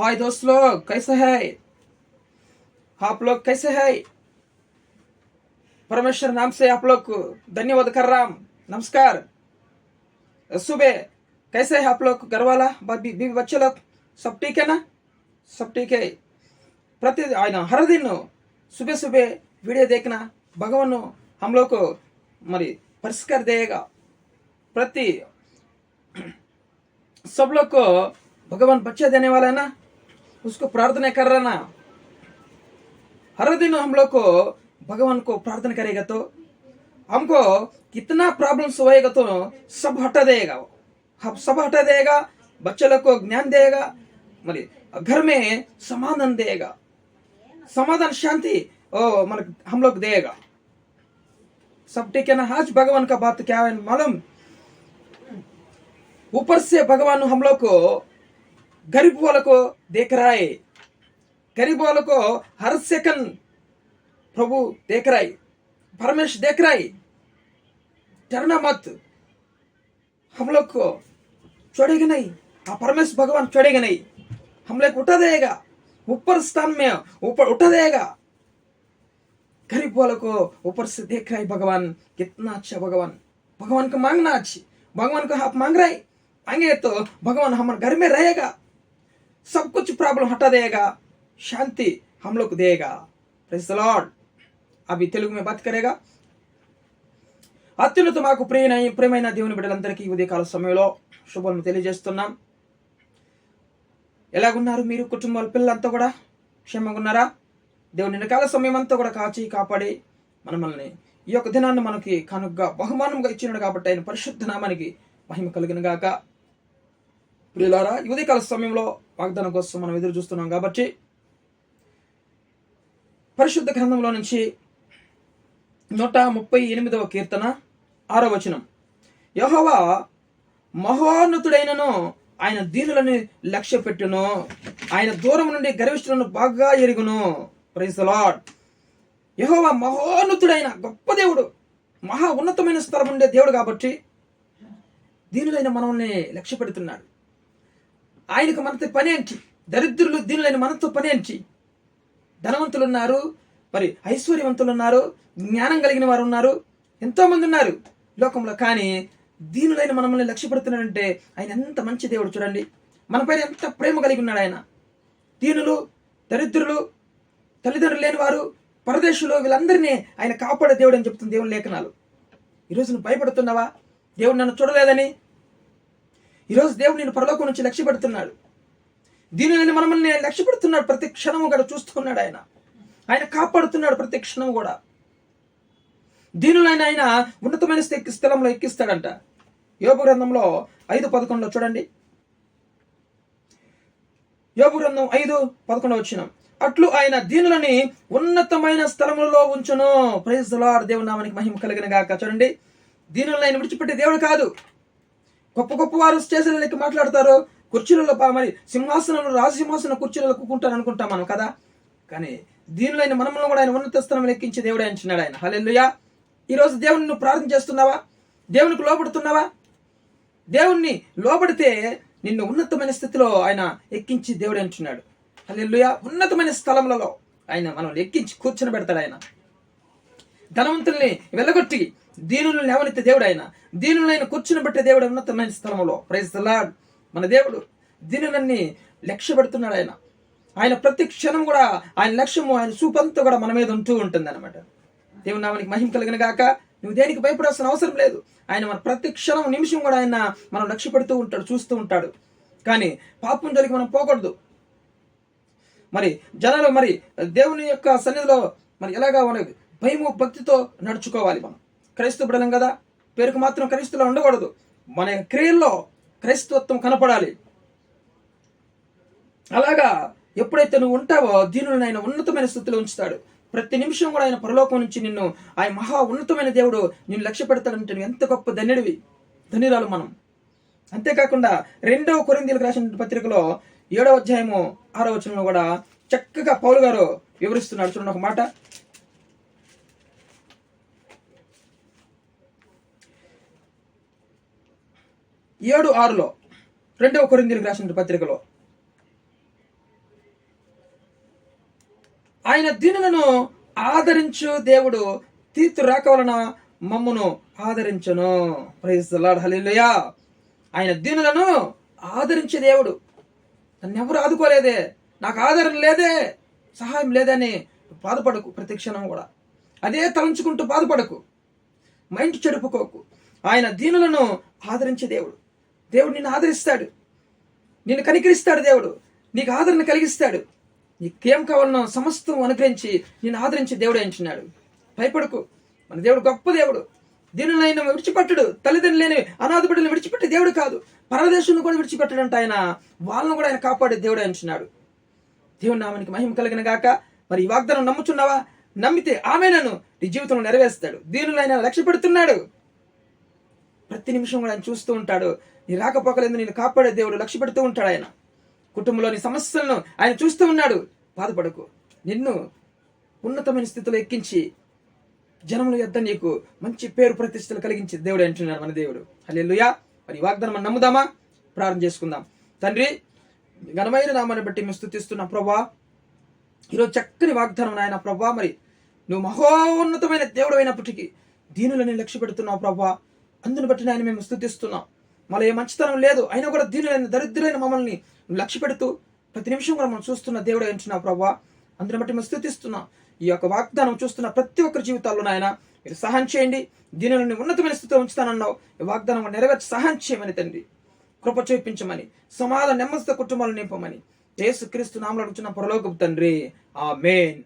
हाय दोस्त लोग कैसे है आप लोग कैसे है परमेश्वर नाम से आप लोग को धन्यवाद कर राम नमस्कार सुबह कैसे है आप लोग घर वाला बीवी बच्चे लोग सब ठीक है ना सब ठीक है प्रति आयन हर दिन सुबह सुबह वीडियो देखना भगवान हम लोग को मरी परिष्कार देगा प्रति सब लोग को भगवान बच्चे देने वाला है ना उसको प्रार्थना कर रहा ना। हर दिन हम लोग को भगवान को प्रार्थना करेगा तो हमको कितना प्रॉब्लम्स होएगा तो सब हटा देगा वो। हम सब हटा देगा, बच्चे लोग को ज्ञान देगा मरी घर में समाधान देगा। समाधान शांति, ओ, मन हम लोग देगा। सब ठीक है ना? आज भगवान का बात क्या है मालूम? ऊपर से भगवान हम लोग को गरीब वालों को देख रहा है। गरीब वालों को हर सेकंड प्रभु देख रहा है। परमेश्वर देख रहा है। डरना मत। हम लोग को छोड़ेगा नहीं। हाँ परमेश्वर भगवान छोड़ेगा नहीं। हम लोग उठा देगा। ऊपर स्थान में, ऊपर उठा देगा। गरीब वालों को ऊपर से देख रहा है भगवान। कितना अच्छा भगवान। भगवान को मांगना अच्छी। भगवान को आप मांग रहे मांगे तो भगवान हमारे घर में रहेगा। सब कुछ प्रॉब्लम हटा देगा शांति हम लोग को देगा प्रेज लॉर्ड అవి తెలుగు में बात करेगा అత్యున్నత మాకు ప్రియన ప్రేమైన దేవుని బిడ్డలందరికీ ఈ ఉదయకాల సమయంలో శుభాలను తెలియజేస్తున్నాం ఎలాగున్నారు మీరు కుటుంబాల పిల్లలంతా కూడా క్షేమంగా ఉన్నారా దేవుని నిన్నకాల సమయం అంతా కూడా కాచి కాపాడి మనల్ని ఈ యొక్క దినాన్ని మనకి కనుగ్గా బహుమానంగా ఇచ్చినాడు కాబట్టి ఆయన పరిశుద్ధ నామానికి మహిమ కలిగిన గాక ప్రియులారా ఈ ఉదయకాల సమయంలో వాగ్దానం కోసం మనం ఎదురు చూస్తున్నాం కాబట్టి పరిశుద్ధ గ్రంథంలో నుంచి నూట ముప్పై ఎనిమిదవ కీర్తన ఆరో వచనం. యహోవా మహోన్నతుడైనను ఆయన దీనులను లక్ష్య పెట్టును ఆయన దూరం నుండి గర్విష్ఠులను బాగా ఎరుగును. ప్రైజ్ లాడ్ యహోవా మహోన్నతుడైన గొప్ప దేవుడు మహా ఉన్నతమైన స్థలం ఉండే దేవుడు కాబట్టి దీనులైన మనల్ని లక్ష్య పెడుతున్నాడు ఆయనకు మనతో పని ఏంటి? దరిద్రులు దీనులైన మనతో పని ఏంటి? ధనవంతులు ఉన్నారు మరి ఐశ్వర్యవంతులు ఉన్నారు జ్ఞానం కలిగిన వారు ఉన్నారు ఎంతోమంది ఉన్నారు లోకంలో. కానీ దీనులైన మనల్ని లక్ష్యపెడుతున్నాడంటే ఆయన ఎంత మంచి దేవుడు చూడండి. మనపైన ఎంత ప్రేమ కలిగి ఉన్నాడు ఆయన. దీనులు దరిద్రులు తల్లిదండ్రులు లేని వారు పరదేశులు వీళ్ళందరినీ ఆయన కాపాడే దేవుడు అని చెప్తుంది దేవుని లేఖనాలు. ఈరోజు నువ్వు భయపడుతున్నావా? దేవుడు నన్ను చూడలేదని ఈరోజు దేవుడు నేను పరలోకం నుంచి లక్ష్య పెడుతున్నాడు దీనిని మనల్ని లక్ష్య పెడుతున్నాడు ప్రతి క్షణము కూడా చూస్తున్నాడు ఆయన. ఆయన కాపాడుతున్నాడు ప్రతి క్షణం కూడా. దీనిలో ఆయన ఉన్నతమైన స్థి- స్థలంలో ఎక్కిస్తాడంట. యోగు గ్రంథంలో ఐదు పదకొండులో చూడండి. యోగు గ్రంథం ఐదు పదకొండు వచ్చిన. అట్లు ఆయన దీనులని ఉన్నతమైన స్థలములలో ఉంచును. ప్రైజ్ లార్డ్ దేవుని నామానికి మహిమ కలిగిన గాక. చూడండి. దీనిలో ఆయన విడిచిపెట్టే దేవుడు కాదు. గొప్ప గొప్ప వారు స్టేషన్ మాట్లాడతారు. కుర్చీలలో పా- మరి సింహాసనంలో రాజసింహాసన కుర్చీలలో కూకుంటారు అనుకుంటాం మనం కదా? కానీ దీనిలో మనములను కూడా ఆయన ఉన్నత స్థలం ఎక్కించి దేవుడు అంటున్నాడు ఆయన. హలెల్లుయా. ఈరోజు దేవుని నువ్వు ప్రార్థన చేస్తున్నావా? దేవునికి లోపడుతున్నావా దేవుణ్ణి లోబడితే నిన్ను ఉన్నతమైన స్థితిలో ఆయన ఎక్కించి దేవుడు అంటున్నాడు హల్లెలూయా. ఉన్నతమైన స్థలములలో ఆయన మనం ఎక్కించి కూర్చొని పెడతాడు ఆయన. ధనవంతుల్ని వెళ్ళగొట్టి దీనులను లేవనెత్తే దేవుడు ఆయన దీనులైన కూర్చుని బట్టే దేవుడు ఉన్నతమైన స్థలంలో ప్రైజ్ మన దేవుడు దీనులన్నీ లక్ష్య పెడుతున్నాడు ఆయన ఆయన ప్రతి క్షణం కూడా ఆయన లక్ష్యము ఆయన చూపంతా కూడా మన మీద ఉంటూ ఉంటుంది అనమాట దేవుని నామానికి మహిమ కలిగిన గాక నువ్వు దేనికి భయపడాల్సిన అవసరం లేదు. ఆయన మన ప్రతి క్షణం నిమిషం కూడా ఆయన మనం లక్ష్య పెడుతూ ఉంటాడు చూస్తూ ఉంటాడు. కానీ పాపం జరిగి మనం పోకూడదు. మరి జనాలు మరి దేవుని యొక్క సన్నిధిలో మరి ఎలాగా మనకి భయము భక్తితో నడుచుకోవాలి మనం. క్రైస్తవ బిడలం కదా? పేరుకు మాత్రం క్రైస్తులో ఉండకూడదు. మన క్రియల్లో క్రైస్తవత్వం కనపడాలి. అలాగా ఎప్పుడైతే నువ్వు ఉంటావో దీనిని ఆయన ఉన్నతమైన స్థితిలో ఉంచుతాడు. ప్రతి నిమిషం కూడా ఆయన పరలోకం నుంచి నిన్ను ఆయన మహా ఉన్నతమైన దేవుడు నిన్ను లక్ష్య పెడతాడంటే నువ్వు ఎంత గొప్ప ధన్యుడివి ధన్యురాలు మనం. అంతేకాకుండా రెండవ కొరిందీలకు రాసిన పత్రికలో ఏడవ అధ్యాయము ఆరో వచనంలో కూడా చక్కగా పౌలు గారు వివరిస్తున్నాడు. చూడండి ఒక మాట. ఏడు ఆరులో రెండవ కొరిందీలకు రాసిన పత్రికలో ఆయన దీనులను ఆదరించు దేవుడు తీర్చు రాక వలన మమ్మను ఆదరించను. ప్రైజ్లాడ్ లాడ్ ఆయన దీనులను ఆదరించే దేవుడు. నన్ను ఎవరు ఆదుకోలేదే? నాకు ఆదరణ లేదే సహాయం లేదని బాధపడకు ప్రతి క్షణం కూడా. అదే తలంచుకుంటూ బాధపడకు. మైండ్ చెడుపుకోకు. ఆయన దీనులను ఆదరించే దేవుడు. దేవుడు నిన్ను ఆదరిస్తాడు. నిన్ను కనికరిస్తాడు దేవుడు. నీకు ఆదరణ కలిగిస్తాడు. నీకేం కావాలన్నా సమస్తం అనుగ్రహించి నిన్ను ఆదరించి దేవుడు ఎంచున్నాడు భయపడకు. మన దేవుడు గొప్ప దేవుడు. దీనినైనా విడిచిపెట్టడు. తల్లిదండ్రులేని అనాథ బిడ్డలను విడిచిపెట్టే దేవుడు కాదు. పరదేశంలో కూడా విడిచిపెట్టడంట ఆయన. వాళ్ళను కూడా ఆయన కాపాడే దేవుడు ఎంచున్నాడు దేవుని నామానికి మహిమ కలిగిన గాక. మరి ఈ వాగ్దానం నమ్ముచున్నావా? నమ్మితే ఆమె నన్ను నీ జీవితంలో నెరవేరుస్తాడు. దీనిలో ఆయన లక్ష్య పెడుతున్నాడు ప్రతి నిమిషం కూడా ఆయన చూస్తూ ఉంటాడు. నీ రాకపోకలేదు నేను కాపాడే దేవుడు లక్ష్య పెడుతూ ఉంటాడు ఆయన. కుటుంబంలోని సమస్యలను ఆయన చూస్తూ ఉన్నాడు. బాధపడకు. నిన్ను ఉన్నతమైన స్థితిలో ఎక్కించి జనముల యొద్ద నీకు మంచి పేరు ప్రతిష్టలు కలిగించి దేవుడు అంటున్నాడు మన దేవుడు. హల్లెలూయా. మరి వాగ్దానం మనం నమ్ముదామా? ప్రారంభం చేసుకుందాం. తండ్రి ఘనమైన నామాన్ని బట్టి మేము స్థుతిస్తున్నాం ప్రభా. ఈరోజు చక్కని వాగ్దానం నాయన ప్రభా. మరి నువ్వు మహోన్నతమైన దేవుడు అయినప్పటికీ దీనులని లక్ష్య పెడుతున్నావు ప్రభా. అందుని బట్టి నాయన మేము స్థుతిస్తున్నాం మళ్ళీ ఏ మంచితనం లేదు. అయినా కూడా దీనులైన దరిద్రులైన మమ్మల్ని లక్ష్య పెడుతూ ప్రతి నిమిషం కూడా మనం చూస్తున్న దేవుడు అంటున్నావు ప్రభా. అందుని బట్టి మేము స్థుతిస్తున్నాం ఈ యొక్క వాగ్దానం చూస్తున్న ప్రతి ఒక్కరి జీవితాల్లో నాయన మీరు సహాయం చేయండి. దీనిని ఉన్నతమైన స్థితిలో ఉంచుతానన్నావు. ఈ వాగ్దానం నెరవేర్చి సహాయం చేయమని తండ్రి. కృప చూపించమని సమాధాన నెమ్మదితో కుటుంబాలు నింపమని. యేసు క్రీస్తు నామలు అడుగుతున్న పరలోకపు తండ్రి. ఆ మెయిన్